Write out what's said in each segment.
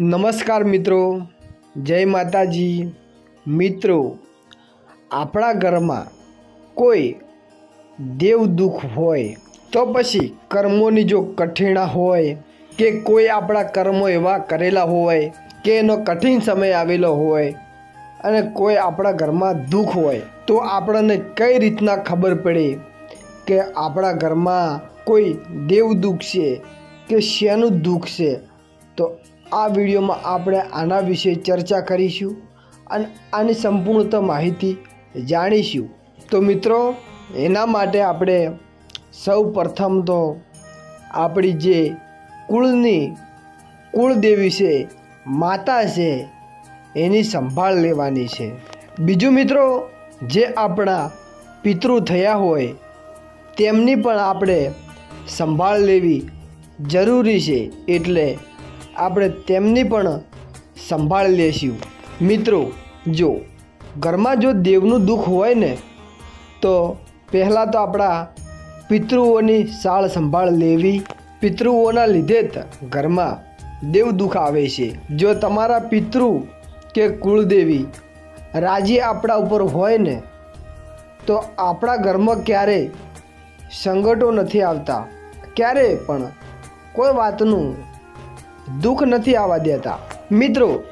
નમસ્કાર મિત્રો, જય માતાજી. મિત્રો, આપણા ઘરમાં કોઈ દેવ દુઃખ હોય તો પછી કર્મોની જો કઠિણા હોય કે કોઈ આપણા કર્મો એવા કરેલા હોય કે એનો કઠિન સમય આવેલો હોય અને કોઈ આપણા ઘરમાં દુઃખ હોય, તો આપણને કઈ રીતના ખબર પડે કે આપણા ઘરમાં કોઈ દેવ દુઃખ છે કે શેનું દુઃખ છે? તો આ વિડીયોમાં આપણે આના વિશે ચર્ચા કરીશું અને આની સંપૂર્ણત માહિતી જાણીશું. તો મિત્રો, એના માટે આપણે સૌ પ્રથમ તો આપણી જે કુળની, કુળદેવી છે, માતા છે, એની સંભાળ લેવાની છે. બીજું મિત્રો, જે આપણા પિતૃ થયા હોય, તેમની પણ આપણે સંભાળ લેવી જરૂરી છે. એટલે આપણે તેમની પણ સંભાળ લેશું. મિત્રો, જો ઘરમાં જો દેવનું દુઃખ હોય ને, તો પહેલાં તો આપણા પિતૃઓની સાળ સંભાળ લેવી. પિતૃઓના લીધે જ ઘરમાં દેવ દુઃખ આવે છે. જો તમારા પિતૃ કે કુળદેવી રાજી આપણા ઉપર હોય ને, તો આપણા ઘરમાં ક્યારેય સંકટો નથી આવતા. ક્યારેય પણ કોઈ વાતનું દુઃખ નથી આવવા દેતા. મિત્રો,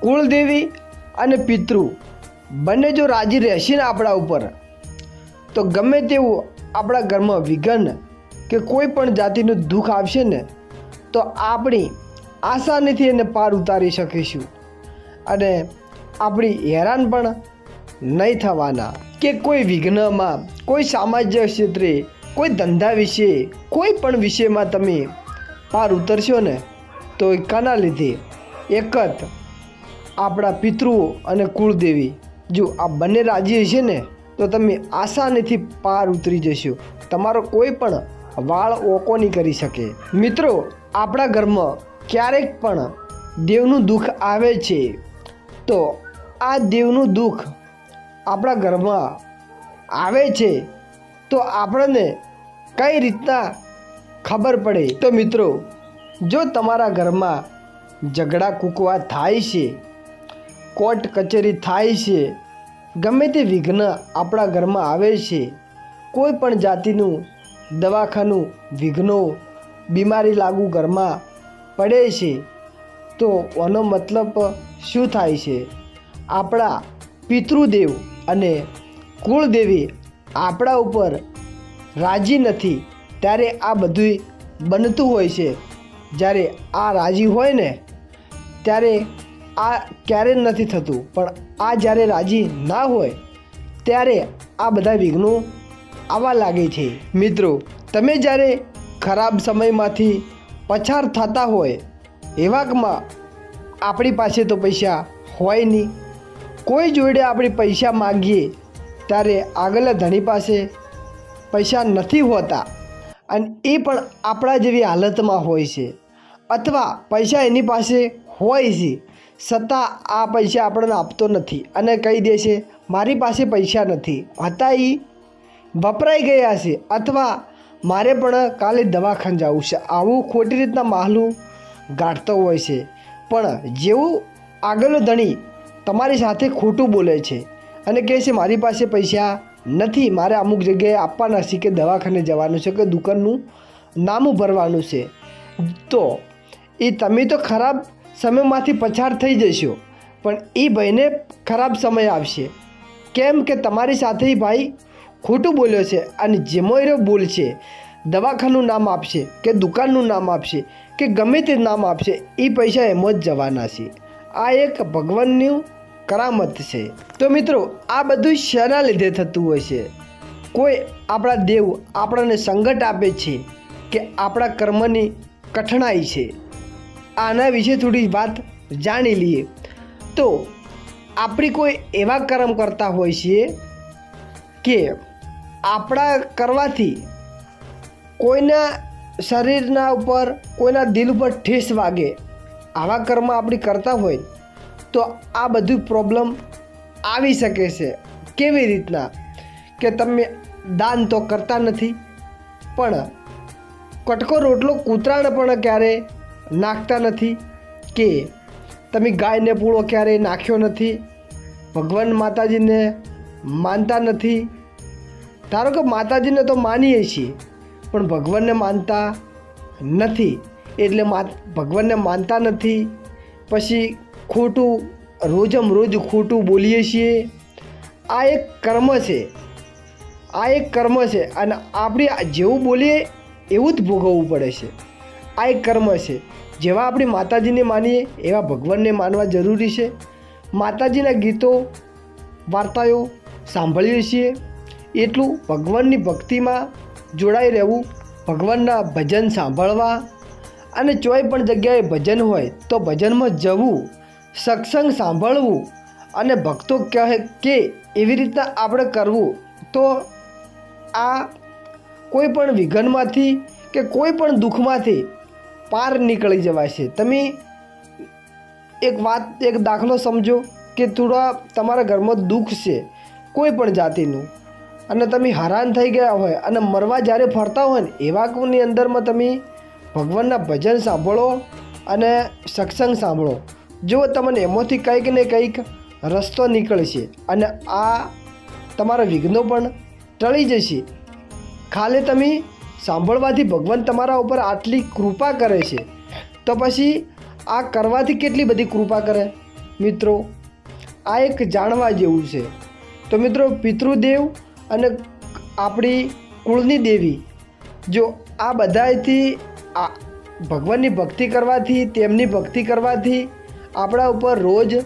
કુળદેવી અને પિતૃ બંને જો રાજી રહેશે ને આપણા ઉપર, તો ગમે તેવું આપણા ઘરમાં વિઘન કે કોઈ પણ જાતિનું દુઃખ આવશે ને, તો આપણી આસાનીથી એને પાર ઉતારી શકીશું. અને આપણી હેરાન પણ નહીં થવાના કે કોઈ વિઘ્નમાં, કોઈ સામાજિક ક્ષેત્રે, કોઈ ધંધા વિશે, કોઈ પણ વિષયમાં તમે પાર ઉતરશો ને તો એ કાના લીધે એક જ આપણા પિતૃઓ અને કુળદેવી. જો આ બંને રાજી હશે ને, તો તમે આસાનીથી પાર ઉતરી જશો. તમારો કોઈ પણ વાળ ઓકો નહીં કરી શકે. મિત્રો, આપણા ઘરમાં ક્યારેક પણ દેવનું દુઃખ આવે છે, તો આ દેવનું દુઃખ આપણા ઘરમાં આવે છે, તો આપણને કઈ રીતના ખબર પડે? તો મિત્રો જો તમારા ઘરમાં ઝઘડા કૂકવા થાય છે, કોર્ટ કચેરી થાય છે, ગમે તે વિઘ્ન આપણા ઘરમાં આવે છે, કોઈ પણ જાતિનું દવાખાનું વિઘ્નો બીમારી લાગુ ઘરમાં પડે છે, તો આનો મતલબ શું થાય છે? આપણા પિતૃદેવ અને કુળદેવી આપણા ઉપર રાજી નથી, ત્યારે આ બધું બનતું હોય છે. જ્યારે આ રાજી હોય ને, ત્યારે આ ક્યારે નથી થતું. પણ આ જ્યારે રાજી ના હોય, ત્યારે આ બધા વિઘ્નો આવવા લાગે છે. મિત્રો, તમે જ્યારે ખરાબ સમયમાંથી પછાર થતા હોય એવામાં આપણી પાસે તો પૈસા હોય નહીં. કોઈ જોડે આપણે પૈસા માગીએ, ત્યારે આગળના ધણી પાસે પૈસા નથી હોતા. અને એ પણ આપણા જેવી હાલતમાં હોય છે. અથવા પૈસા એની પાસે હોય છે, છતાં આ પૈસા આપણને આપતો નથી અને કહી દે છે, મારી પાસે પૈસા નથી. હતા એ વપરાઈ ગયા છે અથવા મારે પણ કાલે દવાખાને જવું છે. આવું ખોટી રીતના માહલું ગાંઠતો હોય છે. પણ જેવું આગળનો ધણી તમારી સાથે ખોટું બોલે છે અને કહે છે, મારી પાસે પૈસા નથી, મારે અમુક જગ્યાએ આપવાના છે કે દવાખાને જવાનું છે કે દુકાનનું નામું ભરવાનું છે. તો એ તમે તો ખરાબ સમયમાંથી પછાર થઈ જશો, પણ એ ભાઈને ખરાબ સમય આવશે કેમ કે તમારી સાથે ભાઈ ખોટું બોલ્યો છે અને જેમો એનો બોલ છે, દવાખાનું નામ આપશે કે દુકાનનું નામ આપશે કે ગમે તે નામ આપશે, એ પૈસા એમ જ જવાના છે. આ એક ભગવાનનું કરામત છે. તો મિત્રો, આ બધું શેના લીધે થતું હોય છે? કોઈ આપણા દેવ આપણને સંકટ આપે છે કે આપણા કર્મની કઠણાઈ છે? આના વિશે થોડી વાત જાણી લઈએ. તો, આપણે કોઈ એવા કર્મ કરતા હોય છીએ કે આપણા કરવાથી કોઈના શરીરના ઉપર, કોઈના દિલ ઉપર ઠેસ વાગે, આવા કર્મ આપણે કરતા હોય, તો આ બધું પ્રોબ્લેમ આવી શકે છે. કેવી રીતના? કે તમે દાન તો કરતા નથી, પણ કટકો રોટલો કૂતરાને પણ ક્યારે નાખતા નથી કે તમે ગાયને પૂળો ક્યારેય નાખ્યો નથી, ભગવાન માતાજીને માનતા નથી. ધારો કે માતાજીને તો માનીએ છીએ, પણ ભગવાનને માનતા નથી. એટલે મા, ભગવાનને માનતા નથી, પછી ખોટું, રોજમ રોજ ખોટું બોલીએ છીએ. આ એક કર્મ છે. આ એક કર્મ છે. અને આપણે જેવું બોલીએ એવું જ ભોગવવું પડે છે. આ એક કર્મ છે. જેવા આપણી માતાજીને માનીએ, એવા ભગવાનને માનવા જરૂરી છે. માતાજીના ગીતો, વાર્તાઓ સાંભળીએ છીએ. એટલું ભગવાનની ભક્તિમાં જોડાઈ રહેવું, ભગવાનના ભજન સાંભળવા અને ચોય પણ જગ્યાએ ભજન હોય તો ભજનમાં જવું, સત્સંગ સાંભળવું અને ભક્તો કહે કે એવી રીતના આપણે કરવું, તો આ કોઈ પણ વિઘનમાંથી કે કોઈ પણ દુઃખમાંથી પાર નીકળી જવાય છે. તમે એક વાત, એક દાખલો સમજો કે થોડા તમારા ઘરમાં દુઃખ છે, કોઈ પણ જાતિનું. અને તમે હેરાન થઈ ગયા હોય અને મરવા જ્યારે ફરતા હોય ને, એવા અંદરમાં તમે ભગવાનના ભજન સાંભળો અને સત્સંગ સાંભળો. જો તમને એમાંથી કંઈક ને કંઈક રસ્તો નીકળશે અને આ તમારા વિઘ્નો પણ ટળી જશે. ખાલી તમે સાંભળવાથી ભગવાન તમારા ઉપર આટલી કૃપા કરે છે. તો પછી આ કરવાથી કેટલી બધી કૃપા કરે? મિત્રો, આ એક જાણવા જેવું છે. તો મિત્રો, પિતૃદેવ અને આપણી કુળની દેવી, જો આ બધાથી આ ભગવાનની ભક્તિ કરવાથી, તેમની ભક્તિ કરવાથી આપણા ઉપર રોજ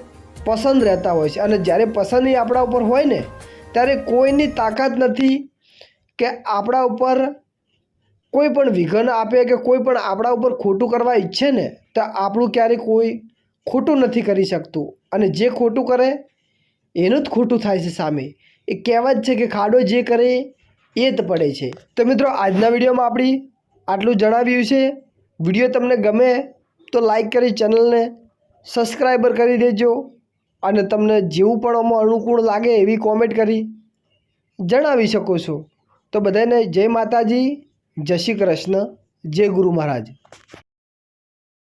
પસંદ રહેતા હોય છે. અને જ્યારે પસંદ આપણા ઉપર હોય ને, ત્યારે કોઈની તાકાત નથી કે આપણા ઉપર કોઈ પણ વિઘન આપે કે કોઈ પણ આપણા ઉપર ખોટું કરવા ઈચ્છે ને, તો આપણું ક્યારેય કોઈ ખોટું નથી કરી શકતું. અને જે ખોટું કરે, એનું જ ખોટું થાય છે સામે. એ કહેવત છે કે ખાડો જે કરે, એ જ પડે છે. તો મિત્રો, આજના વિડીયોમાં આપણી આટલું જણાવ્યું છે. વીડિયો તમને ગમે તો લાઈક કરી ચેનલને સબસ્ક્રાઈબર કરી દેજો. અને તમને જેવું પણ આમાં અનુકૂળ લાગે એવી કોમેન્ટ કરી જણાવી શકો છો. તો બધાને જય માતાજી. જય શ્રી કૃષ્ણ જય ગુરુ મહારાજ.